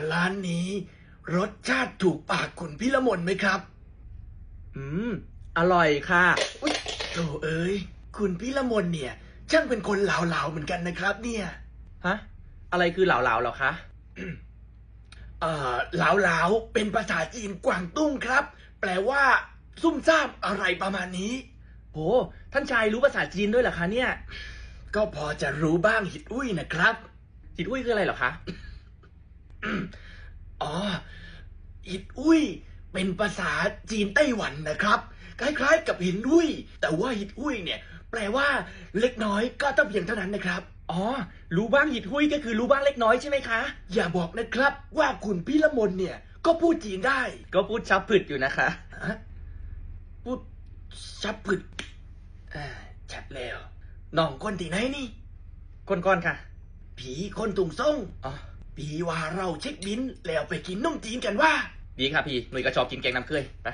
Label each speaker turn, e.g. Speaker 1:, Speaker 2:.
Speaker 1: ารร้านนี้ รสชาติถูกปากคุณพี่ละมนไหมครับ
Speaker 2: อืม อร่อยค่ะ
Speaker 1: อุ๊ยโธ่เอ้ย คุณพี่ละมนเนี่ย ช่างเป็นคนเหลาๆเหมือนกันนะครับ เนี่ย
Speaker 2: ฮะ อะไรคือเหลาๆเหรอคะ
Speaker 1: เอ่อเหลาๆเป็นภาษาจีนกวางตุ้งครับ แปลว่า ซุ่มซ่ามอะไรประมาณนี้
Speaker 2: โห ท่านชายรู้ภาษาจีนด้วยเหรอคะเนี่ย
Speaker 1: ก็พอจะรู้บ้างหิดอุ้ยนะครับ
Speaker 2: จิตอุ้ยคืออะไรเหรอคะ
Speaker 1: อ๋อหิดอุ้ย เป็นภาษาจีนไต้หวันนะครับ คล้ายๆ กับหินอุ้ย แต่ว่าหิดอุ้ยเนี่ย แปลว่า เล็กน้อยก็ต้องเพียงเท่านั้นนะครับ
Speaker 2: อ๋อ รู้บ้างหยิดหุ้ยก็คือรู้บ้างเล็กน้อยใช่ไหมคะ
Speaker 1: อย่าบอกนะครับ ว่าคุณพี่ละมนเนี่ย ก็พูดจีนได้
Speaker 2: ก็พูดชับผึดอยู่นะคะ
Speaker 1: ฮะพูดชับผึดอ่าชัดแล้วน้องคนที่ไหนนี่
Speaker 2: ก้นๆค่ะ
Speaker 1: ผีคนตุงส่ง
Speaker 2: อ๋อ
Speaker 1: ผีว่าเราเช็คบินแล้วไปกินนมจีนกันว่า
Speaker 2: ดีค่ะพี่หนุ่ยก็ชอบกินแกงน้ำเคยไป